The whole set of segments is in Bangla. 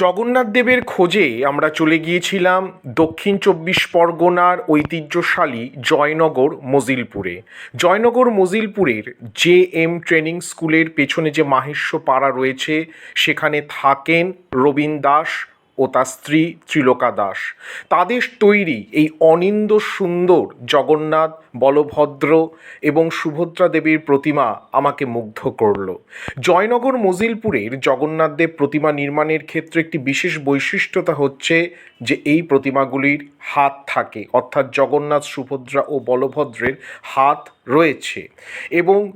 জগন্নাথ দেবের খোঁজে আমরা চলে গিয়েছিলাম দক্ষিণ চব্বিশ পরগনার ঐতিহ্যশালী জয়নগর মজিলপুরে। জয়নগর মজিলপুরের জে এম ট্রেনিং স্কুলের পেছনে যে মাহেশ্ব পাড়া রয়েছে, সেখানে থাকেন রবীন দাস ও তার স্ত্রী ত্রিলোকা দাস। তাদের তৈরি এই অনিন্দ সুন্দর জগন্নাথ, বলভদ্র এবং সুভদ্রা দেবীর প্রতিমা আমাকে মুগ্ধ করল। জয়নগর মজিলপুরের জগন্নাথ দেব প্রতিমা নির্মাণের ক্ষেত্রে একটি বিশেষ বৈশিষ্ট্যতা হচ্ছে যে এই প্রতিমাগুলির হাত থাকে, অর্থাৎ জগন্নাথ, সুভদ্রা ও বলভদ্রের হাত রয়েছে এবং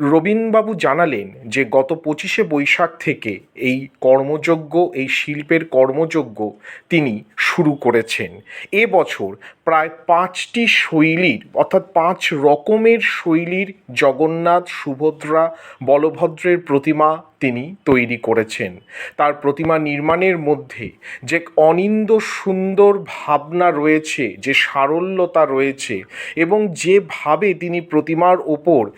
রবীনবাবু জানালেন যে, গত পঁচিশে বৈশাখ থেকে এই কর্মযজ্ঞ, এই শিল্পের কর্মযজ্ঞ তিনি শুরু করেছেন। এ বছর প্রায় পাঁচটি শৈলীর, অর্থাৎ পাঁচ রকমের শৈলীর জগন্নাথ, সুভদ্রা, বলভদ্রের প্রতিমা তিনি তৈরি করেছেন। তার প্রতিমা নির্মাণের মধ্যে যে অনিন্দ সুন্দর ভাবনা রয়েছে, যে সারল্যতা রয়েছে এবং যেভাবে তিনি প্রতিমার ওপর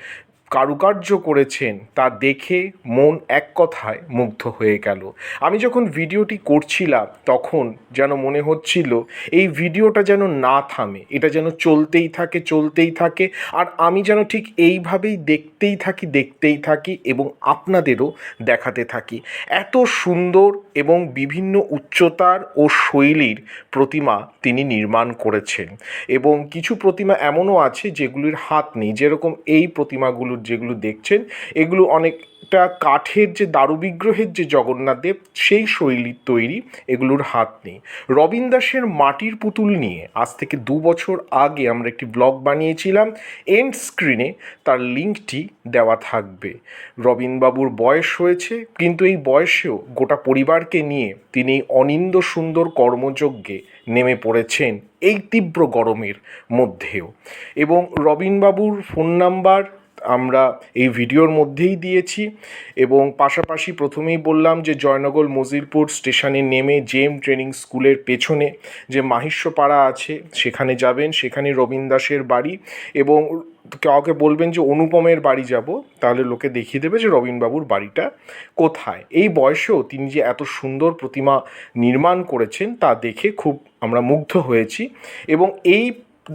কারুকার্য করেছেন তা দেখে মন এক কথায় মুগ্ধ হয়ে গেল। আমি যখন ভিডিওটি করছিলাম, তখন যেন মনে হচ্ছিল এই ভিডিওটা যেন না থামে, এটা যেন চলতেই থাকে চলতেই থাকে, আর আমি যেন ঠিক এইভাবেই দেখতেই থাকি দেখতেই থাকি এবং আপনাদেরও দেখাতে থাকি। এত সুন্দর এবং বিভিন্ন উচ্চতার ও শৈলীর প্রতিমা তিনি নির্মাণ করেছেন এবং কিছু প্রতিমা এমনও আছে যেগুলির হাত নেই, যেরকম এই প্রতিমাগুলো যেগুলো দেখছেন, এগুলো অনেকটা কাঠের যে দারুবিগ্রহের যে জগন্নাথ দেব, সেই শৈলীর তৈরি এগুলোর হাত নেই। রবিন দাসের মাটির পুতুল নিয়ে আজ থেকে দু বছর আগে আমরা একটি ব্লগ বানিয়েছিলাম এন্ড স্ক্রিনে তার লিঙ্কটি দেওয়া থাকবে। রবিনবাবুর বয়স হয়েছে, কিন্তু এই বয়সেও গোটা পরিবারকে নিয়ে তিনি অনিন্দ সুন্দর কর্মযজ্ঞে নেমে পড়েছেন এই তীব্র গরমের মধ্যেও। এবং রবিনবাবুর ফোন নাম্বার আমরা এই ভিডিওর মধ্যেই দিয়েছি এবং পাশাপাশি প্রথমেই বললাম যে জয়নগর মজিলপুর স্টেশনে নেমে জেম ট্রেনিং স্কুলের পেছনে যে মাহিষ্যপাড়া আছে, সেখানে যাবেন। সেখানে রবীন দাসের বাড়ি এবং কাউকে বলবেন যে অনুপমের বাড়ি যাব, তাহলে লোকে দেখিয়ে দেবে যে রবীনবাবুর বাড়িটা কোথায়। এই বয়সেও তিনি যে এত সুন্দর প্রতিমা নির্মাণ করেছেন তা দেখে খুব আমরা মুগ্ধ হয়েছি এবং এই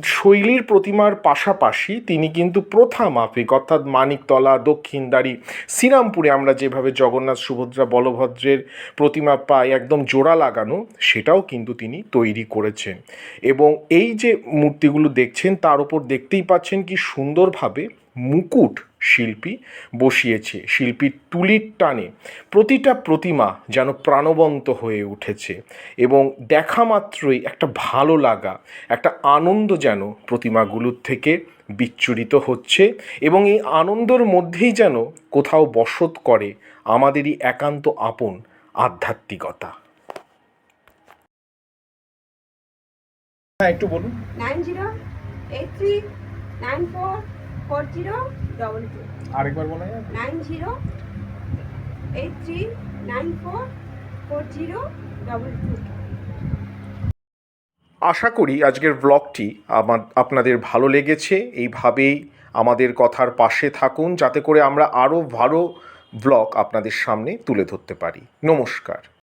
শৈলীর প্রতিমার পাশাপাশি তিনি কিন্তু প্রথা মাফিক, অর্থাৎ মানিকতলা দক্ষিণদারি শ্রীরামপুরে আমরা যেভাবে জগন্নাথ সুভদ্রা বলভদ্রের প্রতিমা পাই, একদম জোড়া লাগানো, সেটাও কিন্তু তিনি তৈরি করেছেন। এবং এই যে মূর্তিগুলো দেখছেন, তার উপর দেখতেই পাচ্ছেন কি সুন্দরভাবে মুকুট শিল্পী বসিয়েছে শিল্পীর তুলির টানে। প্রতিটা প্রতিমা যেন প্রাণবন্ত হয়ে উঠেছে এবং দেখা মাত্রই একটা ভালো লাগা একটা আনন্দ যেন প্রতিমাগুলোর থেকে বিচ্ছুরিত হচ্ছে এবং এই আনন্দর মধ্যেই যেন কোথাও বসত করে আমাদেরই একান্ত আপন আধ্যাত্মিকতা। হ্যাঁ একটু বলুন। Nine zero eight three nine four four zero double two আরেকবার বলা যাবে nine zero eight three nine four four zero double two আশা করি আজকের ব্লগটি আমার আপনাদের ভালো লেগেছে। এইভাবেই আমাদের কথার পাশে থাকুন যাতে করে আমরা আরও ভালো ব্লগ আপনাদের সামনে তুলে ধরতে পারি। নমস্কার।